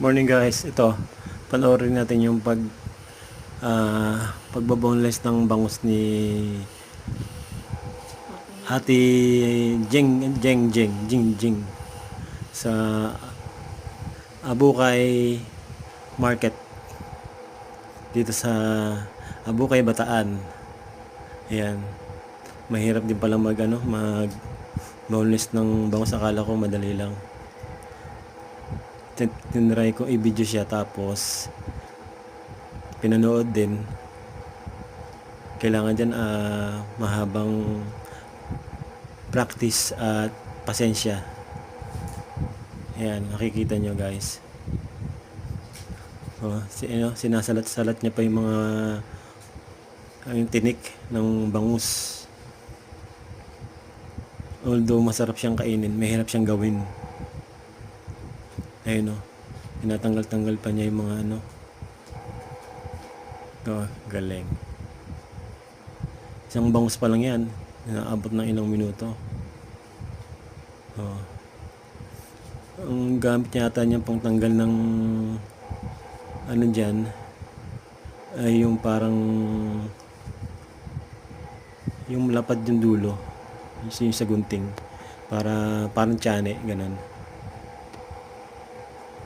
Morning guys, ito panoorin natin yung pag ah pagbaboneless ng bangus ni Ate Jeng Jeng Jeng Jing Jing sa Abukay Market dito sa Abukay Bataan. Ayan. Mahirap din pala mag ano, mag boneless ng bangus akala ko madali lang tinry ko i-video siya tapos pinanood din. Kailangan dyan ah, mahabang practice at pasensya. Ayan nakikita nyo guys. Oh, si, ano, sinasalat-salat niya pa yung mga ah, yung tinik ng bangus. Although masarap siyang kainin mahirap siyang gawin Ayun o. Tinatanggal-tanggal pa niya yung mga ano. Oh, galing. Isang bangus pa lang yan. Inaabot ng ilang minuto. Oh. Ang gamit yata niya pang tanggal ng ano dyan ay yung parang yung lapad yung dulo yung sa gunting para parang tsane ganun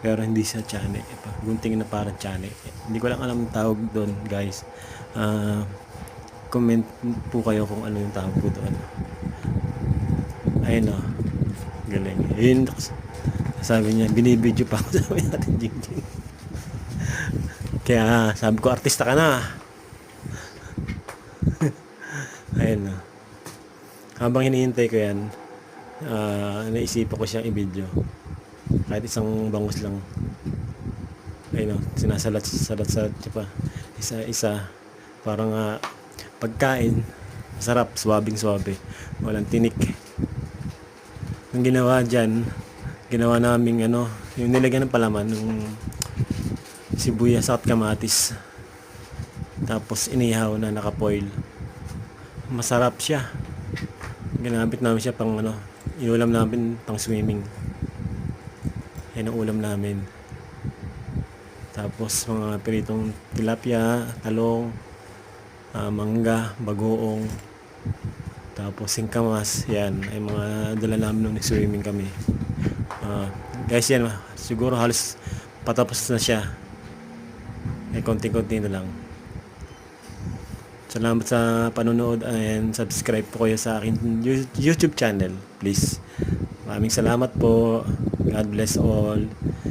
pero hindi siya chane. Gunting na parang chane. Hindi ko lang alam ang tawag doon guys. Ah, comment po kayo kung ano yung tawag ko doon. Ayun o galing. Yun sabi niya binibidyo pa ako. Sabi natin jing jing. Kaya sabi ko artista ka na. Ayun o habang hinihintay ko yan ah, naisipan ko siyang i-video kahit isang bangus lang. Ayun o sinasalat salat salat pa. Isa isa. Parang ah, pagkain. Masarap swabing swabe. Walang tinik. Ang ginawa dyan ginawa naming ano yung nilagyan ng palaman ng sibuyas at kamatis. Tapos inihaw na nakapoil. Masarap siya. Ginamit namin siya pang ano inulam namin pang swimming yan ang ulam namin. Tapos mga piritong tilapia, talong, ah, mangga, bagoong, tapos singkamas, yan, ay mga dala namin nung nag-swimming kami. Ah, guys, yan, siguro halos patapos na siya. Ay, konti-konti na lang. Salamat sa panonood and subscribe po kayo sa aking YouTube channel, please. Maraming salamat po. God bless all.